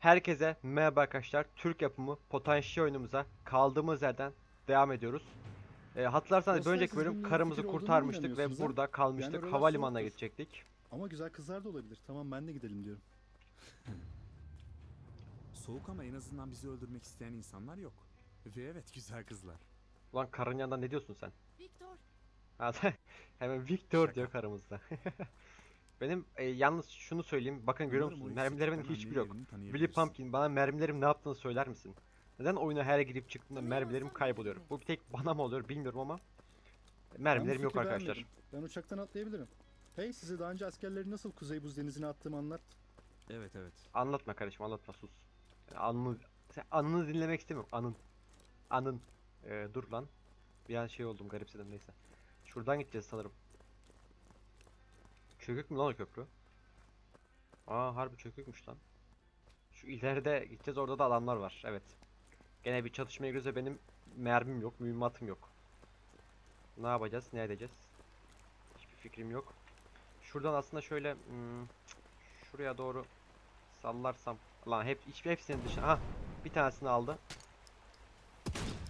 Herkese merhaba arkadaşlar. Türk yapımı Potansiyel oyunumuza kaldığımız yerden devam ediyoruz. E, hatırlarsanız bir önceki bölüm karımızı kurtarmıştık ve burada kalmıştık. oralar Havalimanına soğuktur. gidecektik. Ama güzel kızlar da olabilir. Tamam ben de gidelim diyorum. Soğuk ama en azından bizi öldürmek isteyen insanlar yok. Ve evet güzel kızlar. Ulan karın yanından ne diyorsun sen? Victor, Hemen Victor Şaka. diyor karımızda. Benim e, yalnız şunu söyleyeyim. Bakın görüyor eksik Mermilerimin çıkan hiçbiri yok. tanıyabilirsin. Pumpkin bana mermilerim ne yaptığını söyler misin? Neden oyuna her girip çıktığımda mermilerim kayboluyor? Bu bir tek bana mı oluyor bilmiyorum ama mermilerim yok arkadaşlar. beğenmedim. Ben uçaktan atlayabilirim. Hey size daha önce askerleri nasıl Kuzey Buz Denizi'ne attığımı anlat. Evet evet. Anlatma kardeşim anlatma sus. Anını, sen anını dinlemek istemiyorum. Anın. Anın. Ee, dur lan. Bir an şey oldum garipsedim neyse. Şuradan gideceğiz sanırım. Çökük mü lan o köprü? Aa harbi çökükmüş lan. Şu ileride gideceğiz orada da adamlar var. Evet. Gene bir çatışmaya girerse benim mermim yok, mühimmatım yok. Ne yapacağız? Ne edeceğiz? Hiçbir fikrim yok. Şuradan aslında şöyle hmm, şuraya doğru sallarsam lan hep hiçbir hepsini dışına ha bir tanesini aldı.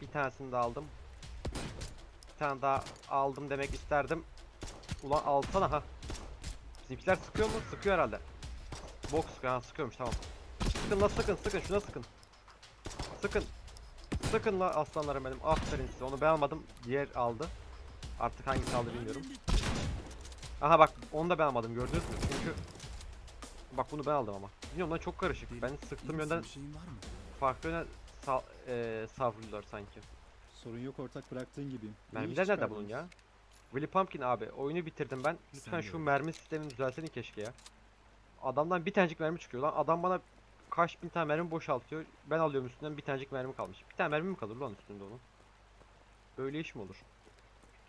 Bir tanesini de aldım. Bir tane daha aldım demek isterdim. Ulan alsana ha. Bizimkiler sıkıyor mu? Sıkıyor herhalde. Bok sıkıyor ha sıkıyormuş tamam. Sıkın la sıkın sıkın şuna sıkın. Sıkın. Sıkın la aslanlarım benim. Aferin size. Onu ben almadım. Diğer aldı. Artık hangisi aldı bilmiyorum. Aha bak onu da ben almadım gördünüz mü? Çünkü bak bunu ben aldım ama. Bilmiyorum lan çok karışık. Ben sıktığım yönden farklı yöne sa eee savruluyorlar sanki. Sorun yok ortak bıraktığın iş Mermiler nerede bunun ya? Willy Pumpkin abi oyunu bitirdim ben. Lütfen şu mermi sistemini düzelseydin keşke ya. Adamdan bir tanecik mermi çıkıyor lan. Adam bana kaç bin tane mermi boşaltıyor. Ben alıyorum üstünden bir tanecik mermi kalmış. Bir tane mermi mi kalır lan üstünde onun? Böyle iş mi olur?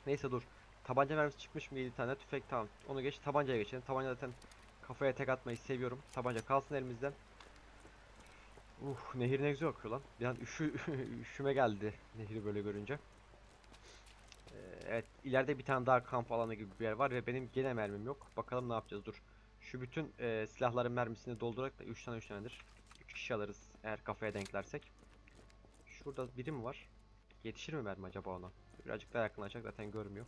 Neyse dur. Tabanca mermisi çıkmış mı 7 tane tüfek tamam. Onu geç tabancaya geçelim. Tabanca zaten kafaya tek atmayı seviyorum. Tabanca kalsın elimizden. Uh nehir ne güzel akıyor lan. Bir an üşü, üşüme geldi nehri böyle görünce. Evet ileride bir tane daha kamp alanı gibi bir yer var ve benim gene mermim yok. Bakalım ne yapacağız dur. Şu bütün e, silahların mermisini doldurarak da 3 tane 3 tanedir. 3 kişi alırız eğer kafaya denklersek. Şurada biri mi var? Yetişir mi mermi acaba ona? Birazcık daha yakınlaşacak zaten görmüyor.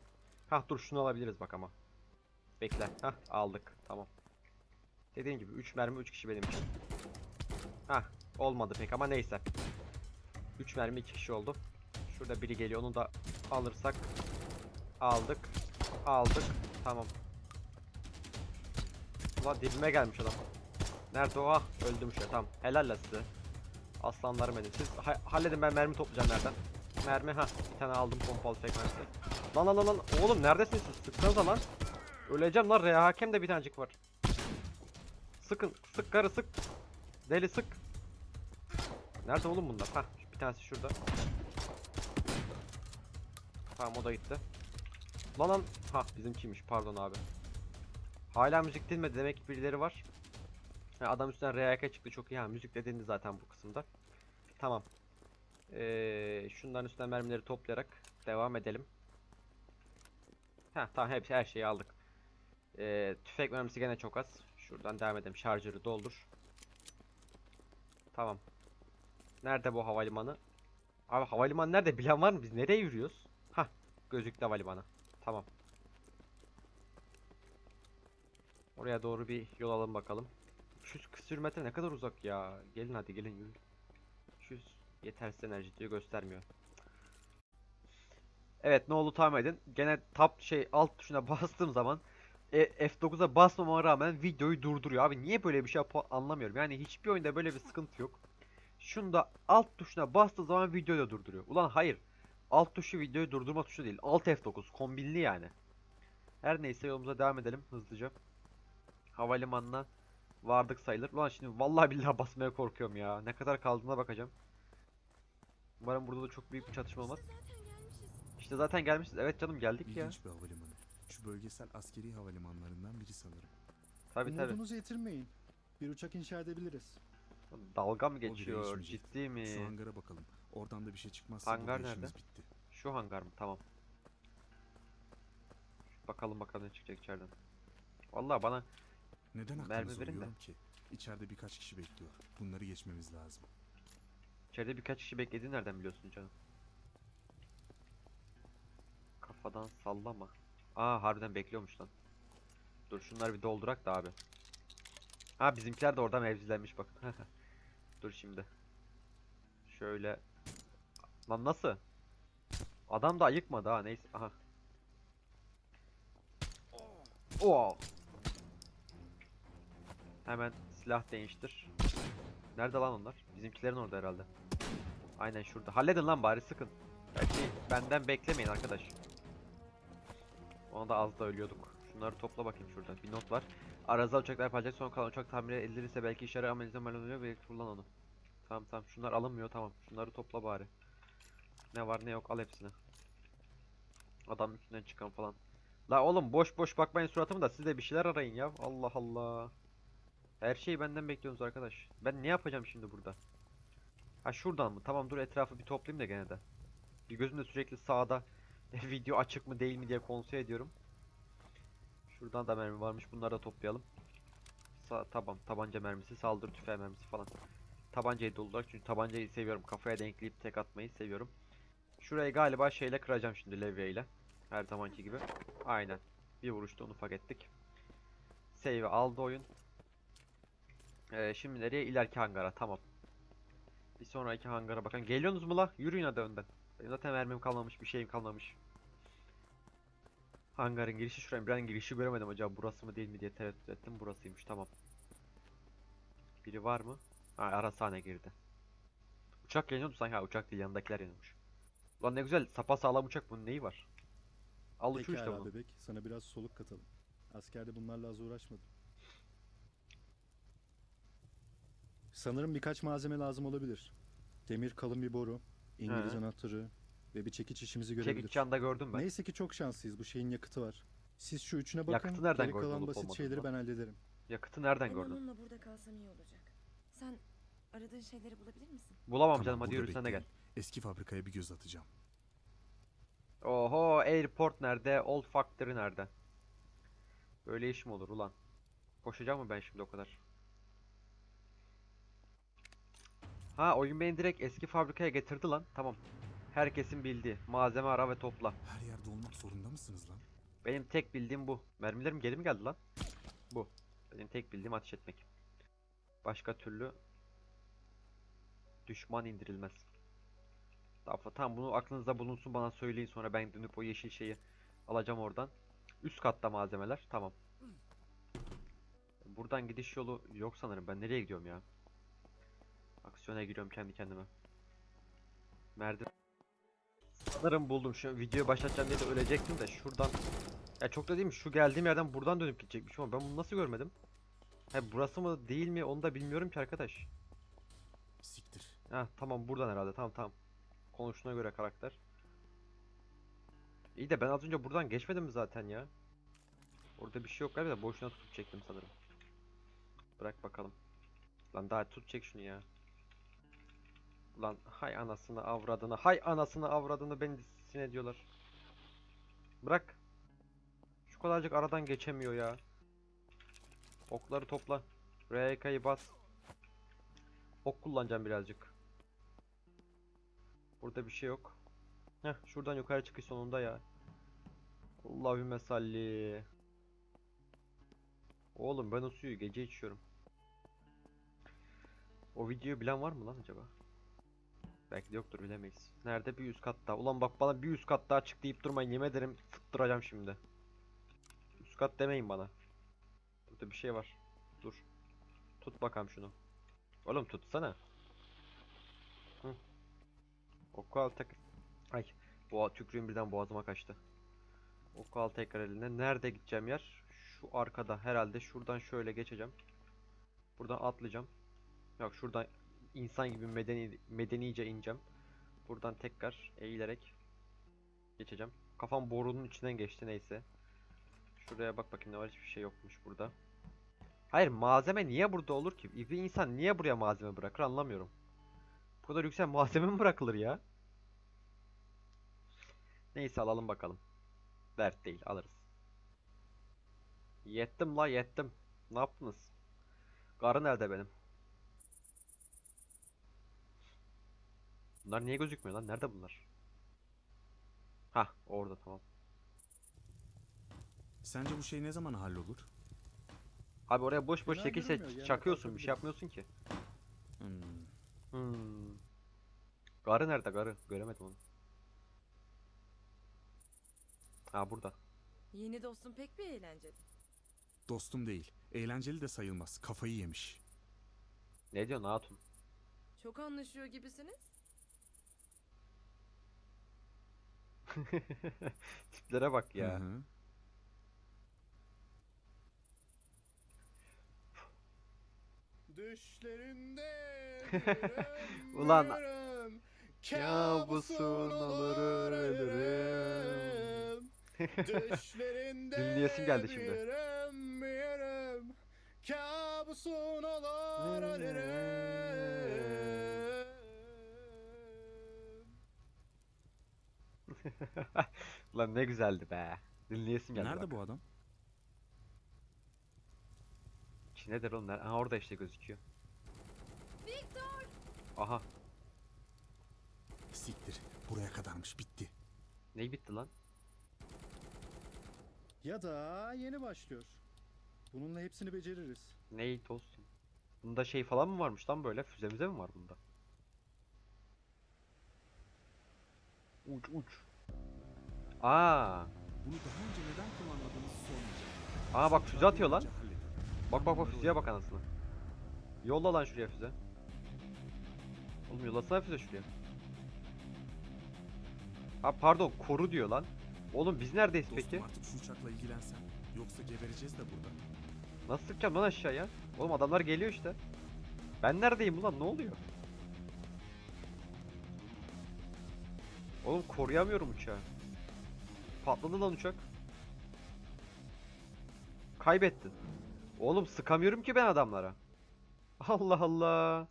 Hah dur şunu alabiliriz bak ama. Bekle. Hah aldık. Tamam. Dediğim gibi 3 mermi 3 kişi benim için. Hah olmadı pek ama neyse. 3 mermi 2 kişi oldu. Şurada biri geliyor onu da alırsak aldık. Aldık. Tamam. Ulan dibime gelmiş adam. Nerede o? Ah öldüm şu tamam. Helal la size. Aslanlarım benim. Siz ha- halledin ben mermi toplayacağım nereden? Mermi ha bir tane aldım pompalı mermisi. Lan lan lan lan oğlum neredesiniz siz? Sıksanıza lan. Öleceğim lan Rea hakem de bir tanecik var. Sıkın sık karı sık. Deli sık. Nerede oğlum bunlar? Hah bir tanesi şurada. Tamam o da gitti. Lan lan. Ha bizimkiymiş pardon abi. Hala müzik dinmedi demek ki birileri var. Ha, adam üstünden RYK çıktı çok iyi. Ha müzik de zaten bu kısımda. Tamam. Ee, şunların üstünden mermileri toplayarak devam edelim. Ha tamam hepsi her şeyi aldık. Ee, tüfek mermisi gene çok az. Şuradan devam edelim. Şarjörü doldur. Tamam. Nerede bu havalimanı? Abi havalimanı nerede? Bilen var mı? Biz nereye yürüyoruz? Hah, gözüktü havalimanı. Tamam. Oraya doğru bir yol alalım bakalım. 300 küsür metre ne kadar uzak ya. Gelin hadi gelin yürü. 300 yetersiz enerji diyor göstermiyor. Evet ne oldu tahmin edin. Gene tab şey alt tuşuna bastığım zaman e, F9'a basmama rağmen videoyu durduruyor. Abi niye böyle bir şey anlamıyorum. Yani hiçbir oyunda böyle bir sıkıntı yok. Şunu da alt tuşuna bastığı zaman videoyu da durduruyor. Ulan hayır. Alt tuşu videoyu durdurma tuşu değil. Alt F9 kombinli yani. Her neyse yolumuza devam edelim hızlıca. Havalimanına vardık sayılır. Ulan şimdi vallahi billahi basmaya korkuyorum ya. Ne kadar kaldığına bakacağım. Umarım burada da çok büyük bir çatışma olmaz. işte zaten gelmişiz. Evet canım geldik ya. İlginç bir havalimanı. Şu bölgesel askeri havalimanlarından biri sanırım. Tabi tabi. Umudunuzu yitirmeyin. Bir uçak inşa edebiliriz. Dalga mı O bile geçiyor? Ciddi mi? Şu hangara bakalım. Oradan da bir şey çıkmazsa Hangar burada nerede? işimiz bitti. Şu hangar mı? Tamam. Bakalım bakalım ne çıkacak içeriden. Vallahi bana Neden Mermi aklınızı verin de. oluyorum ki? İçeride birkaç kişi bekliyor. Bunları geçmemiz lazım. İçeride birkaç kişi beklediğini nereden biliyorsun canım? Kafadan sallama. Aa harbiden bekliyormuş lan. Dur şunları bir doldurak da abi. Ha bizimkiler de orada mevzilenmiş bak. Dur şimdi. Şöyle. Lan nasıl? Adam da ayıkmadı ha neyse. Aha. Oo. Hemen silah değiştir. Nerede lan onlar? Bizimkilerin orada herhalde. Aynen şurada. Halledin lan bari sıkın. Belki benden beklemeyin arkadaş. Ona da az da ölüyorduk. Şunları topla bakayım şurada. Bir not var. Arıza uçaklar parçası son kalan uçak tamir edilirse belki işe yarar ama izin oluyor belki kullan onu. Tamam tamam. Şunlar alınmıyor tamam. Şunları topla bari. Ne var ne yok al hepsini. Adam üstünden çıkan falan. La oğlum boş boş bakmayın suratımı da siz de bir şeyler arayın ya. Allah Allah. Her şeyi benden bekliyorsunuz arkadaş. Ben ne yapacağım şimdi burada? Ha şuradan mı? Tamam dur etrafı bir toplayayım da gene de. Bir gözümde sürekli sağda video açık mı değil mi diye kontrol ediyorum. Şuradan da mermi varmış. Bunları da toplayalım. Sa tamam. Tabanca mermisi, saldırı tüfeği mermisi falan. Tabancayı doldurarak çünkü tabancayı seviyorum. Kafaya denkleyip tek atmayı seviyorum. Şurayı galiba şeyle kıracağım şimdi levye ile. Her zamanki gibi. Aynen. Bir vuruşta onu fark ettik. Save aldı oyun. Ee, şimdi nereye? İleriki hangara. Tamam. Bir sonraki hangara bakalım. Geliyorsunuz mu la? Yürüyün hadi önden. Benim zaten mermim kalmamış, bir şeyim kalmamış. Hangarın girişi şuraya. Ben girişi göremedim acaba burası mı değil mi diye tereddüt ettim. Burasıymış tamam. Biri var mı? Ha arasane girdi. Uçak yanıyordu sanki. Ha uçak değil yanındakiler yanıyormuş. Ulan ne güzel sapa sağlam uçak bunun neyi var? Al uçur işte bunu. bebek, sana biraz soluk katalım. Askerde bunlarla az uğraşmadım. Sanırım birkaç malzeme lazım olabilir. Demir kalın bir boru, İngiliz He. anahtarı ve bir çekiç işimizi görebilir. Çekiç anda gördüm ben. Neyse ki çok şanslıyız. Bu şeyin yakıtı var. Siz şu üçüne bakın. Yakıtı nereden geri gördün kalan olup basit olmadığını şeyleri lan? ben hallederim. Yakıtı nereden Ben gördün? onunla burada kalsam iyi olacak. Sen aradığın şeyleri bulabilir misin? Bulamam Tamam, canım hadi burada yürü sen de gel. bekleyin. Eski fabrikaya bir göz atacağım. Oho airport nerede? Old factory nerede? Böyle iş mi olur ulan? Koşacağım mı ben şimdi o kadar? Ha oyun beni direkt eski fabrikaya getirdi lan. Tamam. Herkesin bildiği. Malzeme ara ve topla. Her yerde olmak zorunda mısınız lan? Benim tek bildiğim bu. Mermilerim geri mi geldi lan? Bu. Benim tek bildiğim ateş etmek. Başka türlü düşman indirilmez. Tamam bunu aklınızda bulunsun bana söyleyin sonra ben dönüp o yeşil şeyi alacağım oradan. Üst katta malzemeler. Tamam. Buradan gidiş yolu yok sanırım. Ben nereye gidiyorum ya? Aksiyona giriyorum kendi kendime. Merdiven. Sanırım buldum. Şu videoyu başlatacağım diye de ölecektim de şuradan. Ya çok da değil mi? Şu geldiğim yerden buradan dönüp gidecekmiş ama ben bunu nasıl görmedim? He burası mı değil mi onu da bilmiyorum ki arkadaş. Siktir. Ha tamam buradan herhalde. Tamam tamam. Konuştuğuna göre karakter. İyi de ben az önce buradan geçmedim zaten ya? Orada bir şey yok galiba boşuna tutup çektim sanırım. Bırak bakalım. Lan daha tut çek şunu ya. Lan hay anasını avradını hay anasını avradını beni sinir ediyorlar. Bırak. Şu kadarcık aradan geçemiyor ya. Okları topla. RK'yı bas. Ok kullanacağım birazcık. Burada bir şey yok. Heh şuradan yukarı çıkış sonunda ya. Allahümme salli. Oğlum ben o suyu gece içiyorum. O videoyu bilen var mı lan acaba? Belki de yoktur bilemeyiz. Nerede bir üst katta? Ulan bak bana bir üst kat daha çık deyip durmayın yemin ederim sıktıracağım şimdi. Üst kat demeyin bana. Burada bir şey var. Dur. Tut bakalım şunu. Oğlum tutsana. Oku al tek... Ay. Boğa tükrüğüm birden boğazıma kaçtı. Oku al tekrar eline. Nerede gideceğim yer? Şu arkada herhalde. Şuradan şöyle geçeceğim. Buradan atlayacağım. Yok şuradan insan gibi medeni medenice ineceğim. Buradan tekrar eğilerek geçeceğim. Kafam borunun içinden geçti neyse. Şuraya bak bakayım ne var hiçbir şey yokmuş burada. Hayır malzeme niye burada olur ki? Bir insan niye buraya malzeme bırakır anlamıyorum. Bu kadar yüksek malzeme mi bırakılır ya? Neyse alalım bakalım. Dert değil alırız. Yettim la yettim. Ne yaptınız? Karı nerede benim? Bunlar niye gözükmüyor lan? Nerede bunlar? Hah orada tamam. Sence bu şey ne zaman hallolur? Abi oraya boş boş çekişle görünmüyor, yani çakıyorsun bir şey yapmıyorsun ki. Hmm. Hmm. Garı nerede garı? Göremedim onu. Ha burada. Yeni dostum pek bir eğlenceli. Dostum değil. Eğlenceli de sayılmaz. Kafayı yemiş. Ne diyorsun hatun? Çok anlaşıyor gibisiniz. Tiplere bak ya. Hı hı. Düşlerinde Ulan, kabusun olur ölürüm. Düşlerinde Dinleyesim geldi şimdi. büyürüm, kabusun olur ölürüm. Lan ne güzeldi be. Dinleyesim geldi Nerede bak. bu adam? Nedir oğlum? Ner- Aha orada işte gözüküyor. Victor! Aha. Buraya kadarmış. Bitti. Ne bitti lan? Ya da yeni başlıyor. Bununla hepsini beceririz. Ney dostum? Bunda şey falan mı varmış lan böyle? Füze müze mi var bunda? Uç uç. Aa, Bunu daha önce neden kullanmadığınızı sormayacağım. aa bak füze atıyor lan. Bak bak bak füzeye bak anasını. Yolla lan şuraya füze. Oğlum yollasana füze şuraya. Ha pardon koru diyor lan. Oğlum biz neredeyiz Dostum peki? artık şu uçakla ilgilensen. Yoksa gebereceğiz de burada. Nasıl sıkacağım lan aşağıya? Oğlum adamlar geliyor işte. Ben neredeyim ulan ne oluyor? Oğlum koruyamıyorum uçağı. Patladı lan uçak. Kaybettin. Oğlum sıkamıyorum ki ben adamlara. Allah Allah.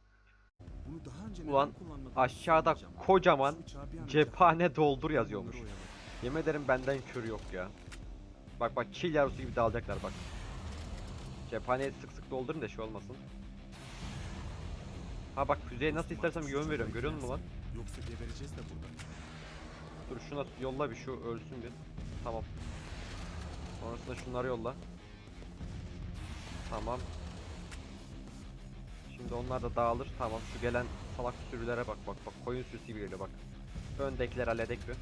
Bunu daha önce Ulan, Aşağıda kocaman cephane doldur yazıyormuş. Yemin ederim benden kör yok ya. Bak bak çil yavrusu gibi dağılacaklar bak. Cephaneyi sık sık doldurun da şey olmasın. Ha bak füzeye nasıl istersem yön veriyorum görüyor musun lan? Yoksa gebereceğiz de burada. Dur şuna yolla bir şu ölsün bir. Tamam. Sonrasında şunları yolla. Tamam. Şimdi onlar da dağılır. Tamam şu gelen salak sürülere bak bak bak koyun sürüsü gibi geliyor bak. Öndekileri halledek bir.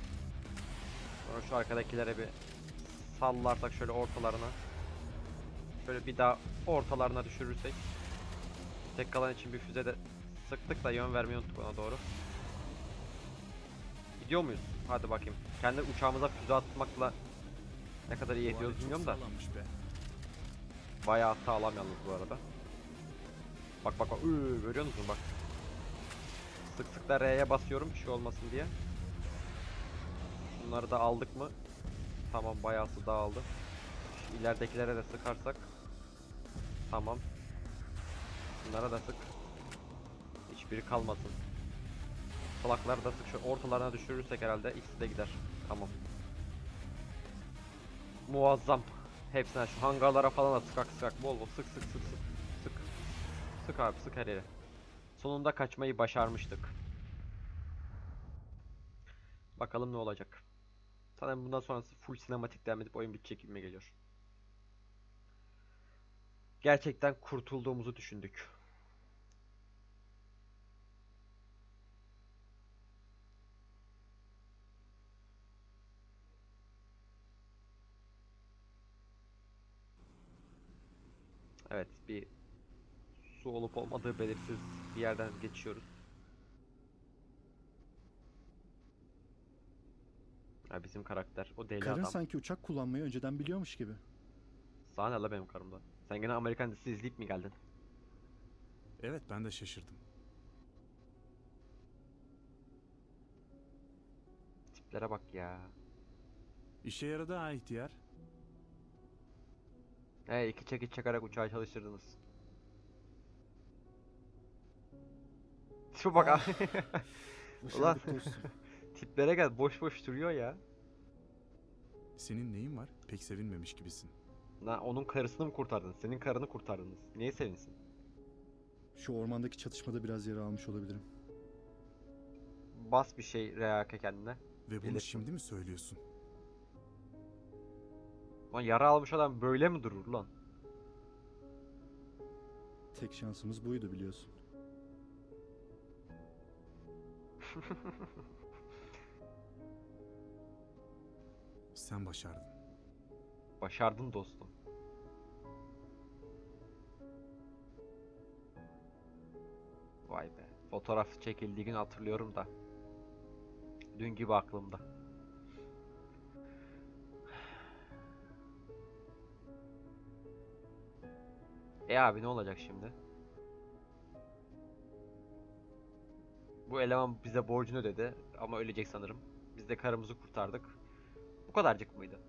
Sonra şu arkadakilere bir sallarsak şöyle ortalarına. Şöyle bir daha ortalarına düşürürsek. Tek kalan için bir füze de sıktık da yön vermeyi unuttuk ona doğru. Gidiyor muyuz? Hadi bakayım. Kendi uçağımıza füze atmakla ne kadar iyi ediyoruz bilmiyorum da. Bayağı sağlam yalnız bu arada. Bak bak bak. Üü, görüyor musun bak. Sık sık da R'ye basıyorum bir şey olmasın diye. Bunları da aldık mı? Tamam bayağısı dağıldı. Şu ileridekilere de sıkarsak. Tamam. Bunlara da sık. Hiçbiri kalmasın. Salakları da sık. Şu ortalarına düşürürsek herhalde ikisi de gider. Tamam. Muazzam. Hepsine şu hangarlara falan da sıkak sıkak bol bol sık sık sık sık sık abi sık her. Sonunda kaçmayı başarmıştık. Bakalım ne olacak. Sanırım bundan sonrası full sinematik devam edip oyun bitecek gibime geliyor. Gerçekten kurtulduğumuzu düşündük. Evet bir su olup olmadığı belirsiz bir yerden geçiyoruz. Ha bizim karakter o deli Karın adam. sanki uçak kullanmayı önceden biliyormuş gibi. Sana ne la benim karımda? Sen gene Amerikan dizisi izleyip mi geldin? Evet ben de şaşırdım. Tiplere bak ya. İşe yaradı ha ihtiyar. He iki çekiç çakarak uçağı çalıştırdınız. Tipe bak abi. Ulan. Tiplere gel boş boş duruyor ya. Senin neyin var? Pek sevinmemiş gibisin. Lan onun karısını mı kurtardın? Senin karını kurtardınız. Niye sevinsin? Şu ormandaki çatışmada biraz yara almış olabilirim. Bas bir şey reake kendine. Ve bunu Bilirsin. şimdi mi söylüyorsun? Lan yara almış adam böyle mi durur lan? Tek şansımız buydu biliyorsun. Sen başardın. Başardın dostum. Vay be. Fotoğraf çekildiği gün hatırlıyorum da. Dün gibi aklımda. E abi ne olacak şimdi? Bu eleman bize borcunu ödedi ama ölecek sanırım. Biz de karımızı kurtardık. Bu kadarcık mıydı?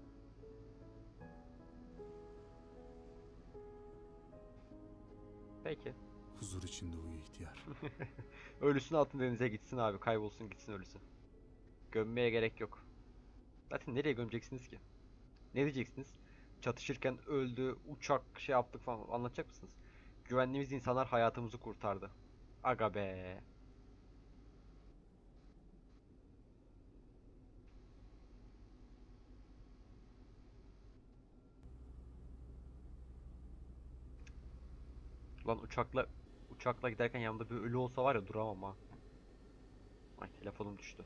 Peki. Huzur içinde uyu ihtiyar. Ölüsünü atın denize gitsin abi. Kaybolsun gitsin ölüsü. Gömmeye gerek yok. Zaten nereye gömeceksiniz ki? Ne diyeceksiniz? Çatışırken öldü, uçak şey yaptık falan anlatacak mısınız? Güvendiğimiz insanlar hayatımızı kurtardı. Aga be. Lan uçakla uçakla giderken yanımda bir ölü olsa var ya duramam ha. Ay telefonum düştü.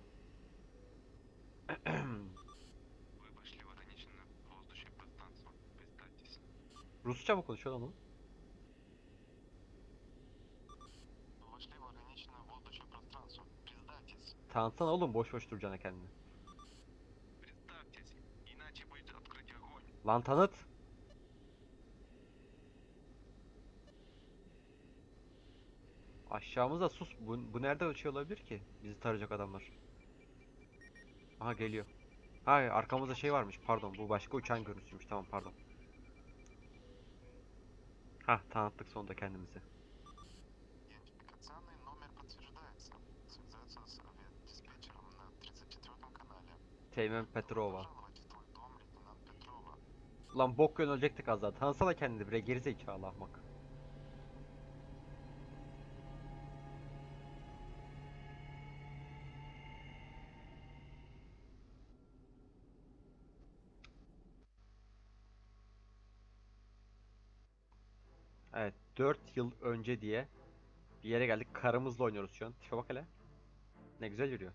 Rusça mı konuşuyor lan o? Tanıtsana oğlum boş boş duracağına kendini. Lan tanıt. Aşağımızda sus. Bu, bu nerede uçuyor olabilir ki? Bizi tarayacak adamlar. Aha geliyor. Ha arkamızda şey varmış. Pardon bu başka uçan görüntüsüymüş. Tamam pardon. Ha tanıttık sonunda kendimizi. Teğmen Petrova. Lan bok yön ölecektik az daha. Tanısana kendini bire gerizekalı ahmak. Evet 4 yıl önce diye bir yere geldik. Karımızla oynuyoruz şu an. Tipe bak hele. Ne güzel yürüyor.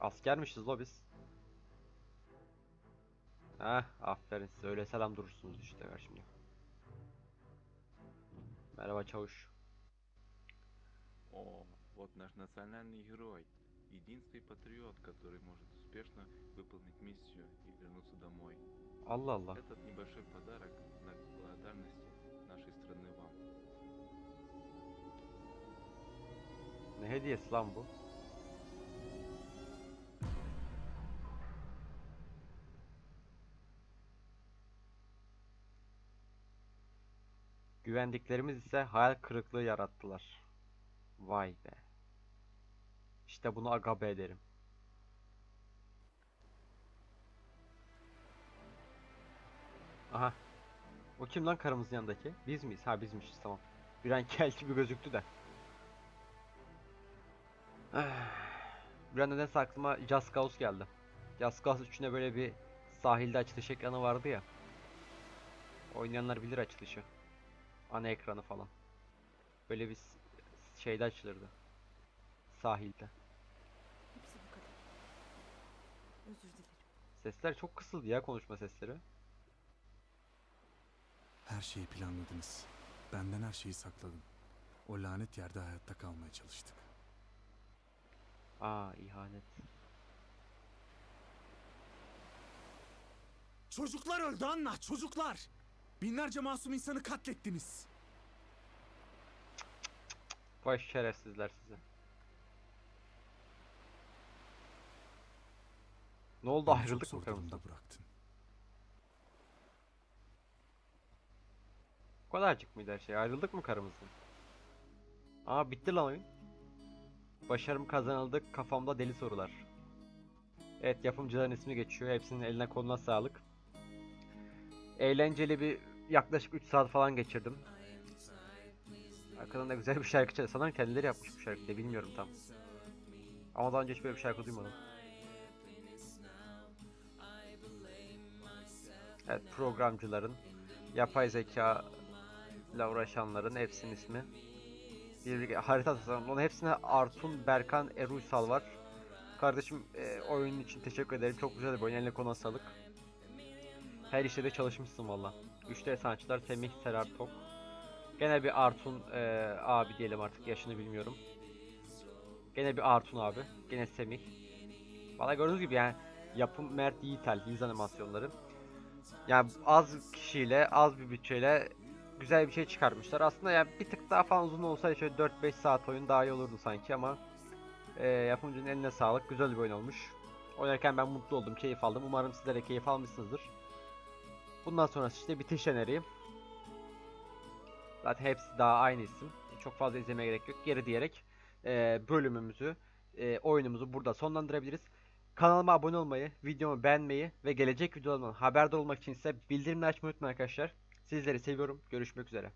Askermişiz lo biz. Heh, aferin size. Öyle selam durursunuz işte ver şimdi. Merhaba çavuş. О, вот наш национальный герой. Единственный патриот, который может успешно выполнить миссию и вернуться домой. Allah Allah. Этот небольшой подарок в знак благодарности нашей страны вам. Ne hediyesi lan bu? Güvendiklerimiz ise hayal kırıklığı yarattılar. Vay be. İşte bunu agabe ederim. Aha. O kim lan karımızın yanındaki? Biz miyiz? Ha bizmişiz tamam. Bir an kel gibi gözüktü de. Bir an nedense aklıma Just Cause geldi. Just Cause 3'üne böyle bir sahilde açılış ekranı vardı ya. Oynayanlar bilir açılışı. Ana ekranı falan. Böyle bir şeyde açılırdı. Sahilde. Hepsi bu kadar. Özür dilerim. Sesler çok kısıldı ya konuşma sesleri. Her şeyi planladınız. Benden her şeyi sakladın. O lanet yerde hayatta kalmaya çalıştık. Aa ihanet. Çocuklar öldü Anna, çocuklar! Binlerce masum insanı katlettiniz. Vay şerefsizler size. Ne oldu Beni ayrıldık mı karımızdan? bıraktın. Bu kadarcık mıydı her şey? Ayrıldık mı karımızdan? Aa bitti lan oyun. Başarım kazanıldı. Kafamda deli sorular. Evet yapımcıların ismi geçiyor. Hepsinin eline koluna sağlık. Eğlenceli bir yaklaşık 3 saat falan geçirdim. Arkadan da güzel bir şarkı çalıyor. Sanırım kendileri yapmış bu şarkıyı da bilmiyorum tam. Ama daha önce hiç böyle bir şarkı duymadım. Evet programcıların, yapay zeka ile uğraşanların hepsinin ismi. Bir harita tasarım. Onun hepsine Artun, Berkan, Eruysal var. Kardeşim e, oyunun için teşekkür ederim. Çok güzel bir oyun. Eline koluna sağlık. Her işte de çalışmışsın valla. Güçlü sanatçılar Semih Serar Tok. Gene bir Artun e, abi diyelim artık yaşını bilmiyorum. Gene bir Artun abi. Gene Semih. Valla gördüğünüz gibi yani yapım Mert Yiğitel yüz animasyonları. Yani az kişiyle az bir bütçeyle güzel bir şey çıkarmışlar. Aslında yani bir tık daha falan uzun olsaydı şöyle 4-5 saat oyun daha iyi olurdu sanki ama e, yapımcının eline sağlık. Güzel bir oyun olmuş. Oynarken ben mutlu oldum, keyif aldım. Umarım sizler de keyif almışsınızdır. Bundan sonrası işte bitiş öneri. Zaten hepsi daha aynı isim. Çok fazla izlemeye gerek yok. Geri diyerek e, bölümümüzü, e, oyunumuzu burada sonlandırabiliriz. Kanalıma abone olmayı, videomu beğenmeyi ve gelecek videolarımdan haberdar olmak için ise bildirimleri açmayı unutmayın arkadaşlar. Sizleri seviyorum. Görüşmek üzere.